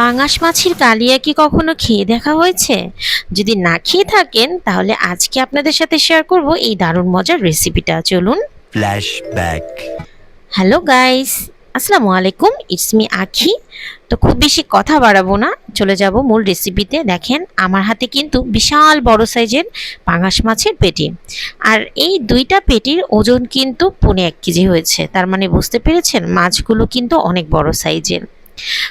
পাঙাশ মাছের কালিয়া কি কখনো খেয়ে দেখা হয়েছে? যদি না খেয়ে থাকেন তাহলে আজকে আপনাদের সাথে শেয়ার করব এই দারুণ মজার রেসিপিটা চলুন। Flashback. হ্যালো গাইস আসসালামু আলাইকুম। ইটস মি আখি। তো খুব বেশি কথা বাড়াবো না। চলে যাব মূল রেসিপিতে দেখেন আমার হাতে কিন্তু বিশাল বড় সাইজের পাঙাশ মাছের পেটি। আর এই দুইটা পেটির ওজন কিন্তু পৌনে এক কেজি হয়েছে। তার মানে বুঝতে পেরেছেন মাছগুলো কিন্তু অনেক বড় সাইজের।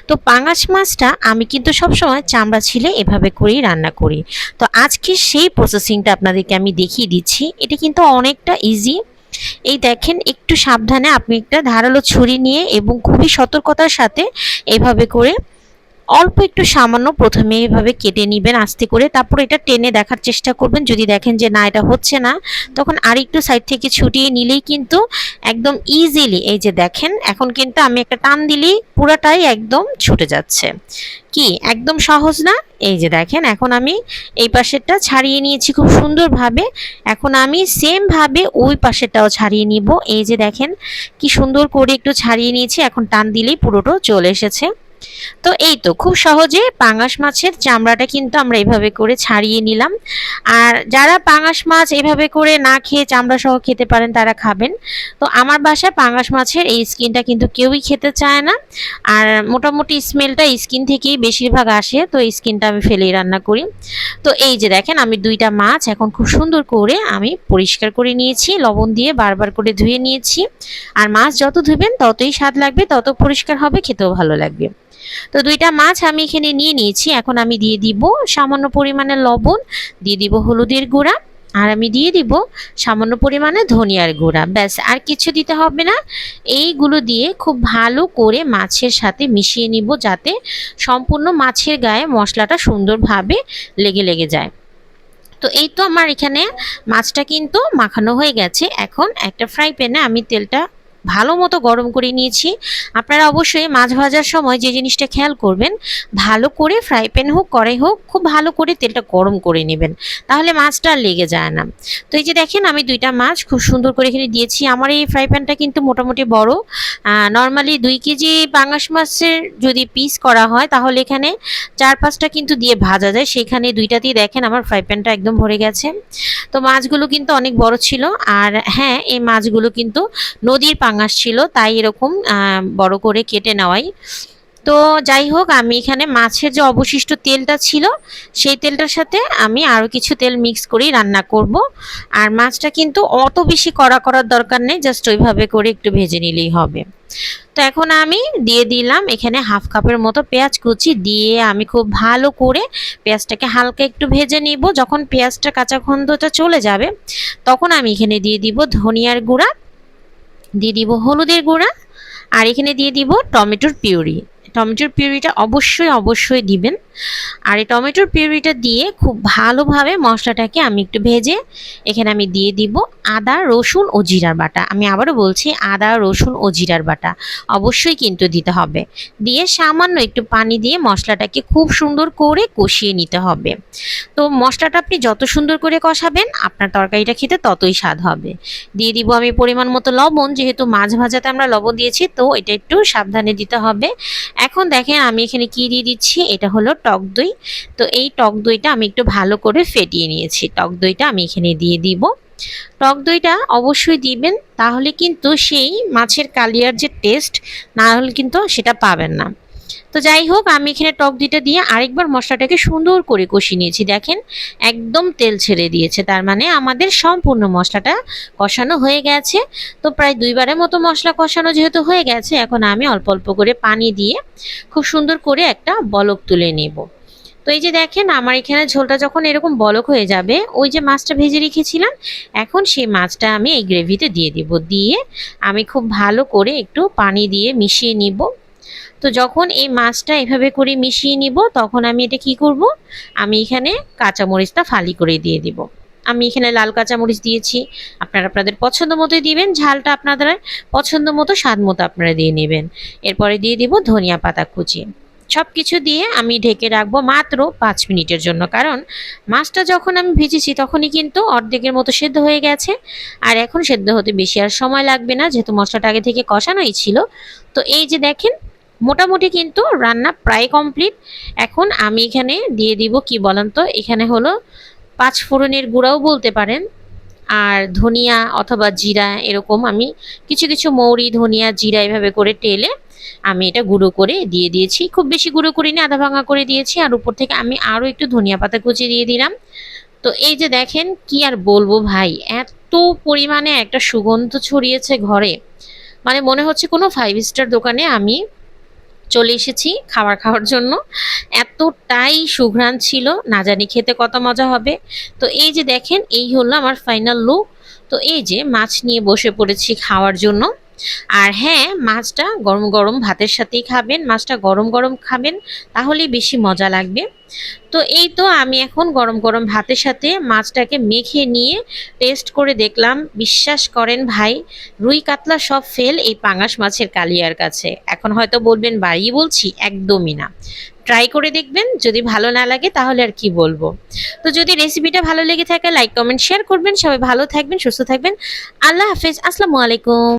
তো পাঙাশ মাছটা আমি কিন্তু সবসময় চামড়া ছিলে এভাবে করেই রান্না করি। তো আজকে সেই প্রসেসিংটা আপনাদেরকে আমি দেখিয়ে দিচ্ছি। এটা কিন্তু অনেকটা ইজি এই দেখেন, একটু সাবধানে আপনি একটা ধারালো ছুরি নিয়ে এবং খুবই সতর্কতার সাথে এভাবে করে অল্প একটু সামান্য প্রথমে এভাবে কেটে নেবেন আস্তে করে, তারপর এটা টেনে দেখার চেষ্টা করবেন। যদি দেখেন যে না, এটা হচ্ছে না, তখন আরেকটু সাইড থেকে ছুটিয়ে নিলেই কিন্তু একদম ইজিলি এই যে দেখেন, এখন কিন্তু আমি একটা টান দিলেই পুরাটাই একদম ছুটে যাচ্ছে। কি? একদম সহজ না? এই যে দেখেন, এখন আমি এই পাশেরটা ছাড়িয়ে নিয়েছি খুব সুন্দরভাবে। এখন আমি সেম ভাবে ওই পাশেরটাও ছাড়িয়ে নিব। এই যে দেখেন, কি সুন্দর করে একটু ছাড়িয়ে নিয়েছি, এখন টান দিলেই পুরোটা চলে এসেছে। তো এই তো, খুব সহজে পাঙাশ মাছের চামড়াটা কিন্তু আমরা এভাবে করে ছাড়িয়ে নিলাম। আর যারা পাঙাশ মাছ এভাবে করে না খেয়ে চামড়া সহ খেতে পারেন, তারা খাবেন। তো আমার বাসায় পাঙাশ মাছের এই স্কিনটা কিন্তু কেউই খেতে চায় না। আর মোটামুটি স্মেলটা স্কিন থেকেই বেশিরভাগ আসে, তো এই স্কিনটা আমি ফেলেই রান্না করি। তো এই যে দেখেন, আমি দুইটা মাছ এখন খুব সুন্দর করে আমি পরিষ্কার করে নিয়েছি, লবণ দিয়ে বারবার করে ধুয়ে নিয়েছি। আর মাছ যত ধুবেন, ততই স্বাদ লাগবে, তত পরিষ্কার হবে, খেতেও ভালো লাগবে। তো দুইটা মাছ আমি এখানে নিয়ে নিয়েছি। এখন আমি দিয়ে দিব সামান্য পরিমাণে লবণ, দিয়ে দিব হলুদের গুঁড়া, আর আমি দিয়ে দিব সামান্য পরিমাণে ধনিয়ার গুঁড়া। ব্যাস, আর কিছু দিতে হবে না। এইগুলো দিয়ে খুব ভালো করে মাছের সাথে মিশিয়ে নিব যাতে সম্পূর্ণ মাছের গায়ে মশলাটা সুন্দরভাবে লেগে লেগে যায়। তো এই তো আমার এখানে মাছটা কিন্তু মাখানো হয়ে গেছে। এখন একটা ফ্রাই প্যানে আমি তেলটা ভালো মতো গরম করে নিয়েছি। আপনারা অবশ্যই মাছ ভাজার সময় যে জিনিসটা খেয়াল করবেন, ভালো করে ফ্রাই প্যান হোক, কড়াই হোক, খুব ভালো করে তেলটা গরম করে নেবেন। তাহলে মাছটা আর লেগে যায় না। তো এই যে দেখেন, আমি দুইটা মাছ খুব সুন্দর করে এখানে দিয়েছি। আমার এই ফ্রাই প্যানটা কিন্তু মোটামুটি বড়। নর্মালি দুই কেজি পাঙাশ মাছের যদি পিস করা হয়, তাহলে এখানে চার পাঁচটা কিন্তু দিয়ে ভাজা যায়। সেখানে দুইটাতেই দেখেন, আমার ফ্রাই প্যানটা একদম ভরে গেছে। তো মাছগুলো কিন্তু অনেক বড় ছিল। আর হ্যাঁ এই মাছগুলো কিন্তু নদীর পাঙাশ ছিল, তাই এরকম বড় করে কেটে নেওয়াই। তো যাই হোক, আমি এখানে মাছের যে অবশিষ্ট তেলটা ছিল, সেই তেলটার সাথে আমি আরও কিছু তেল মিক্স করেই রান্না করব। আর মাছটা কিন্তু অত বেশি কড়া করার দরকার নেই জাস্ট ওইভাবে করে একটু ভেজে নিলেই হবে। তো এখন আমি দিয়ে দিলাম এখানে হাফ কাপের মতো পেঁয়াজ কুচি, দিয়ে আমি খুব ভালো করে পেঁয়াজটাকে হালকা একটু ভেজে নিব। যখন পেঁয়াজটা কাঁচা গন্ধটা চলে যাবে, তখন আমি এখানে দিয়ে দিব ধনিয়ার গুঁড়া দিয়ে দিব হলুদের গুঁড়া, আর এখানে দিয়ে দিব টমেটোর পিউরি। টমেটোর পিউরিটা অবশ্যই অবশ্যই দিবেন। আর এই টমেটোর পিউরিটা দিয়ে খুব ভালোভাবে মশলাটাকে আমি একটু ভেজে এখানে আমি দিয়ে দিব আদা, রসুন ও জিরার বাটা। আমি আবারও বলছি আদা, রসুন ও জিরার বাটা। অবশ্যই কিন্তু দিতে হবে। দিয়ে সামান্য একটু পানি দিয়ে মশলাটাকে খুব সুন্দর করে কষিয়ে নিতে হবে। তো মশলাটা আপনি যত সুন্দর করে কষাবেন, আপনার তরকারিটা খেতে ততই স্বাদ হবে। দিয়ে দিব আমি পরিমাণ মতো লবণ, যেহেতু মাছ ভাজাতে আমরা লবণ দিয়েছি, তো এটা একটু সাবধানে দিতে হবে। এখন দেখেন আমি এখানে কি দিয়ে দিচ্ছি, এটা হলো টক দই। তো এই টক দইটা আমি একটু ভালো করে ফেটিয়ে নিয়েছি। টক দইটা আমি এখানে দিয়ে দিব। টক দইটা অবশ্যই দিবেন, তাহলে কিন্তু সেই মাছের কালিয়ার যে টেস্ট না হলে কিন্তু সেটা পাবেন না। তো যাই হোক, আমি এখানে টক দিটা দিয়ে আরেকবার মশলাটাকে সুন্দর করে কষিয়ে নিয়েছি। দেখেন, একদম তেল ছেড়ে দিয়েছে। তার মানে আমাদের সম্পূর্ণ মশলাটা কষানো হয়ে গেছে। তো প্রায় দুইবারের মতো মশলা কষানো যেহেতু হয়ে গেছে, এখন আমি অল্প অল্প করে পানি দিয়ে খুব সুন্দর করে একটা বলক তুলে নেব। তো এই যে দেখেন, আমার এখানে ঝোলটা যখন এরকম বলক হয়ে যাবে, ওই যে মাছটা ভেজে রেখেছিলাম, এখন সেই মাছটা আমি এই গ্রেভিতে দিয়ে দিব। দিয়ে আমি খুব ভালো করে একটু পানি দিয়ে মিশিয়ে নিব। তো যখন এই মাছটা এভাবে করে মিশিয়ে নিব, তখন আমি এটা কি করব? আমি এখানে কাঁচামরিচটা ফালি করে দিয়ে দিব। আমি এখানে লাল কাঁচামরিচ দিয়েছি। আপনারা আপনাদের পছন্দ মতোই দিবেন, ঝালটা আপনাদের পছন্দ মতো, স্বাদ মতো আপনারা দিয়ে নেবেন। এরপরে দিয়ে দিব ধনিয়া পাতা কুচি। সব কিছু দিয়ে আমি ঢেকে রাখব মাত্র পাঁচ মিনিটের জন্য, কারণ মাছটা যখন আমি ভেজেছি তখনই কিন্তু অর্ধেকের মতো সেদ্ধ হয়ে গেছে। আর এখন সেদ্ধ হতে বেশি আর সময় লাগবে না, যেহেতু মশলাটা আগে থেকে কষানোই ছিল। তো এই যে দেখেন মোটামুটি কিন্তু রান্না প্রায় কমপ্লিট এখন আমি এখানে দিয়ে দিব কি বলেন তো? এখানে হলো পাঁচ ফোড়নের গুঁড়াও বলতে পারেন। আর ধনিয়া অথবা জিরা এরকম আমি কিছু কিছু মৌরি, ধনিয়া, জিরা এভাবে করে টেলে আমি এটা গুঁড়ো করে দিয়ে দিয়েছি। খুব বেশি গুঁড়ো করিনি, আধা ভাঙা করে দিয়েছি। আর উপর থেকে আমি আরও একটু ধনিয়া পাতা কুচি দিয়ে দিলাম। তো এই যে দেখেন কি আর বলব ভাই, এত পরিমাণে একটা সুগন্ধ ছড়িয়েছে ঘরে। মানে মনে হচ্ছে কোনো ফাইভ স্টার দোকানে আমি চলে এসেছি খাবার খাওয়ার জন্য। এতটাই সুঘ্রাণ ছিল, না জানি খেতে কত মজা হবে। তো এই যে দেখেন, এই হলো আমার ফাইনাল লুক তো এই যে মাছ নিয়ে বসে পড়েছি খাওয়ার জন্য। আর হ্যাঁ মাছটা গরম গরম ভাতের সাথেই খাবেন, মাছটা গরম গরম খাবেন, তাহলেই বেশি মজা লাগবে। তো এই তো আমি এখন গরম গরম ভাতের সাথে মাছটাকে মেখে নিয়ে টেস্ট করে দেখলাম। বিশ্বাস করেন ভাই, রুই কাতলা সব ফেল এই পাঙাশ মাছের কালিয়ার কাছে। এখন হয়তো বলবেন, বাড়িয়ে বলছি, একদমই না। ট্রাই করে দেখবেন, যদি ভালো না লাগে তাহলে আর কি বলব। তো যদি রেসিপিটা ভালো লেগে থাকে, লাইক, কমেন্ট, শেয়ার করবেন। সবাই ভালো থাকবেন, সুস্থ থাকবেন। আল্লাহ হাফেজ, আসসালামু আলাইকুম।